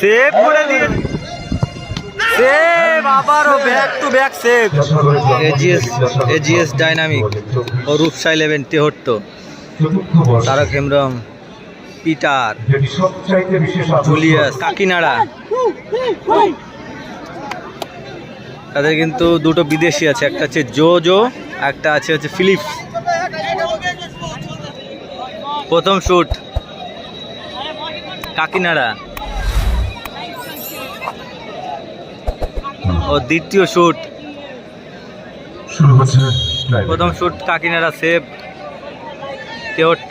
Save করে দিয়ে save আবারও back to back save AGS AGS dynamic, O Rupsa eleven Tehatta. Tarak Hembram, Peter. Julius, Kakinara. তাদের কিন্তু দুটো বিদেশি আছে, একটা হচ্ছে জো জো একটা আছে হচ্ছে ফিলিপস। প্রথম শুট কাকিনাড়া। ও দ্বিতীয় শুট শুরু হচ্ছে প্রথম shoot Kakinara save Tehatta.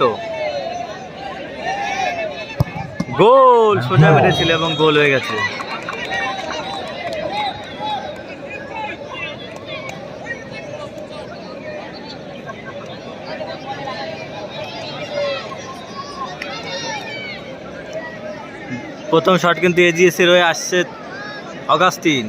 Goal! সোজা মেরেছিল এবং গোল হয়ে গেছে। প্রথম শট কিন্তু এজিএস হয়ে আসছে অগাস্টিন।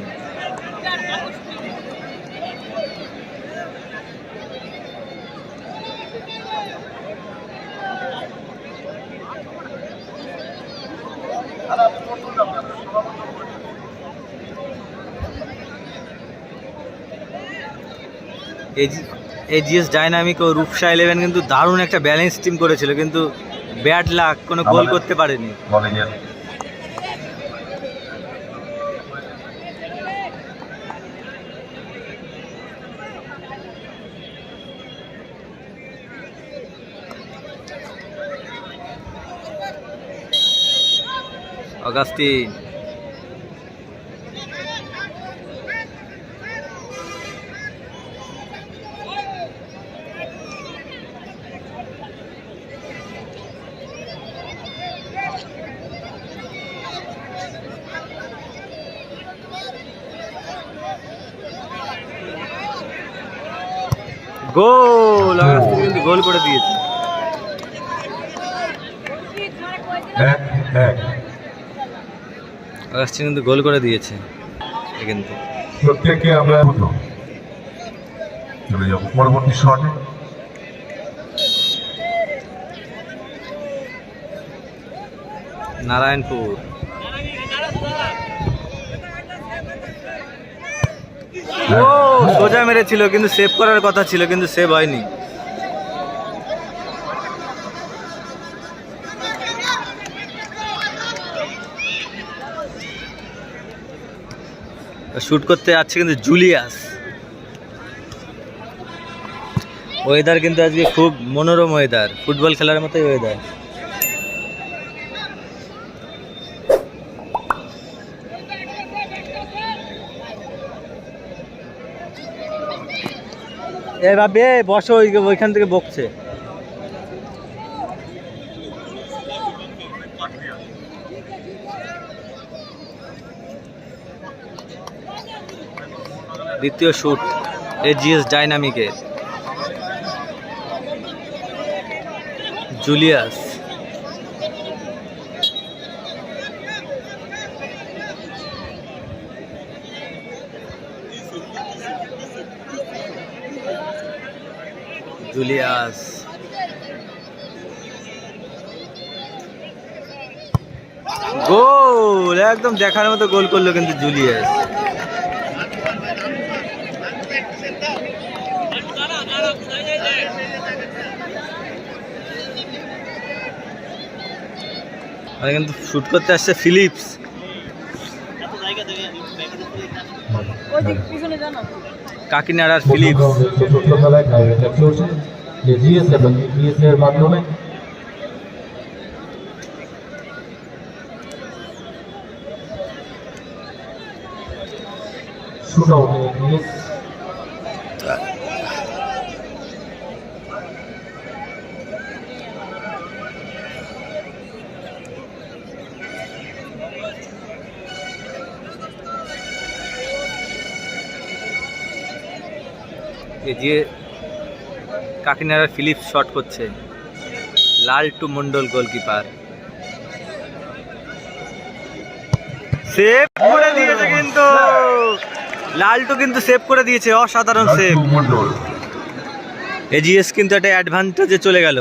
এজিএস ডাইনামিক ও রূপসা ইলেভেন কিন্তু দারুণ একটা ব্যালেন্স টিম করেছিল কিন্তু ব্যাড লাক কোনো গোল করতে পারেনি। অগাস্টিন গোল অগাস্টিন কিন্তু গোল করে দিয়েছে। কিন্তু গোল করে দিয়েছে কিন্তু। প্রত্যেককে আমরা চলে যাব পরবর্তী শটে। নারায়ণপুর। ও, সোজা মেরেছিল, কিন্তু সেভ করার কথা ছিল, কিন্তু সেভ হয়নি। শুট করতে যাচ্ছে কিন্তু জুলিয়াস। ওয়েদার কিন্তু আজকে খুব মনোরম ওয়েদার ফুটবল খেলার মতোই ওয়েদার এ বসে ওই- ওইখান থেকে বকছে। দ্বিতীয় শুট এজিএস ডাইনামিকের জুলিয়াস জুলিয়াস গোল একদম দেখার মতো গোল করল কিন্তু জুলিয়াস আর কিন্তু শুট করতে আসছে ফিলিপস কাকিনাড়ার ফিলিপস আমাদের চতুর্থ খেলায় ডাইরেক্টর চলছে এজিএস এবং ইপিএস এর মাধ্যমে শুট আউটে যে কাকিনাড়ার ফিলিপস শট করছে লালটু মন্ডল গোলকিপার সেভ করে দিয়েছে কিন্তু। লালটু কিন্তু সেভ করে দিয়েছে অসাধারণ সেভ এজিএস কিন্তু একটা অ্যাডভান্টেজে চলে গেল।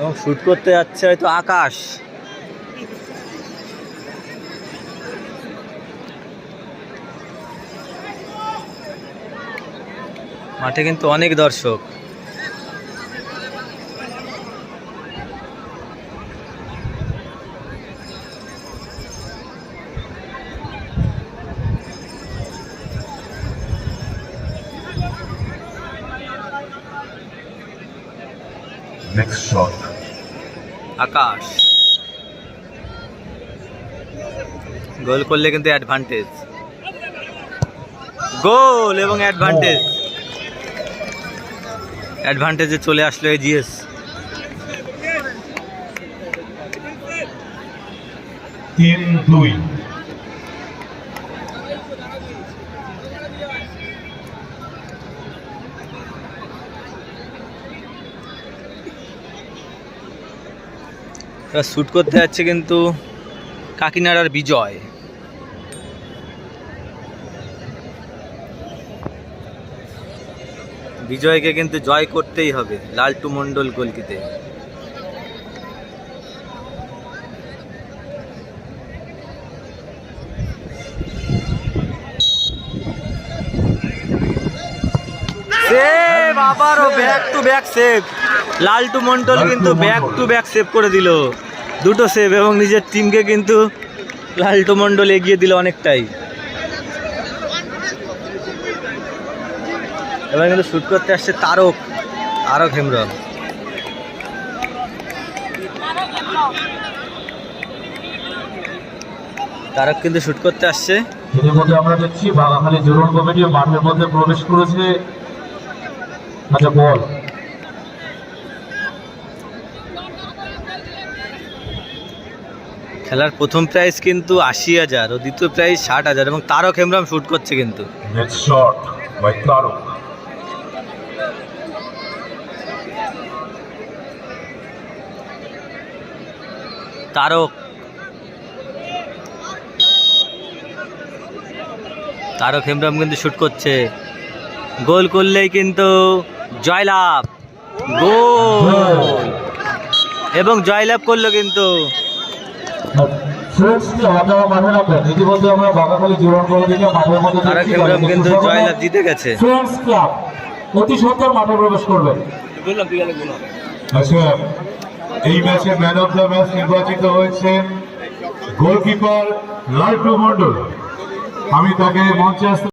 এবং শ্যুট করতে যাচ্ছে হয়তো আকাশ। মাঠে কিন্তু অনেক দর্শক। নেক্সট শট আকাশ। গোল করলে কিন্তু অ্যাডভান্টেজ গোল এবং অ্যাডভান্টেজ অ্যাডভান্টেজে চলে আসলো এই জিএস। তিন দুই। এবার শ্যুট করতে যাচ্ছে কিন্তু কাকিনাড়ার বিজয়। বিজয়কে কিন্তু জয় করতেই হবে লালটু মণ্ডল গোলকিতে। সেভ আবারও back to back save Laltu Mondal কিন্তু ব্যাক টু ব্যাক সেভ করে দিল। দুটো সেভ এবং নিজের টিমকে কিন্তু লালটু মন্ডল এগিয়ে দিল অনেকটাই। এবার কিন্তু শ্যুট করতে আসছে তারক তারক হেমব্রম। তারক কিন্তু শ্যুট করতে আসছে। আমরা দেখছি বাগাখালী জোরন কমিটি মাঠের মধ্যে প্রবেশ করেছে আচ্ছা বল। খেলার প্রথম প্রাইজ কিন্তু আশি হাজার ও দ্বিতীয় প্রাইজ ষাট হাজার এবং তারক হেমরাম শ্যুট করছে কিন্তু। শট তারক। তারক। হেমব্রম কিন্তু শুট করছে। গোল করলেই কিন্তু জয়লাভ। গোল! এবং জয়লাভ করল কিন্তু ফ্রেন্ডস আপনারা মাঠে নামবেন ইতিমধ্যে আমরা বাগাখালী জোরন কমিটিকে মাঠের মধ্যে তারক দেখছি। হেমব্রম কিন্তু জয়লাভ জিতে গেছে। Friends club. অতি সত্তর মাঠে প্রবেশ করবে। আচ্ছা এই ম্যাচে ম্যান অফ দ্য ম্যাচ নির্বাচিত হয়েছেন গোলকিপার লাল্টু মন্ডল আমি তাকে মঞ্চে আসতে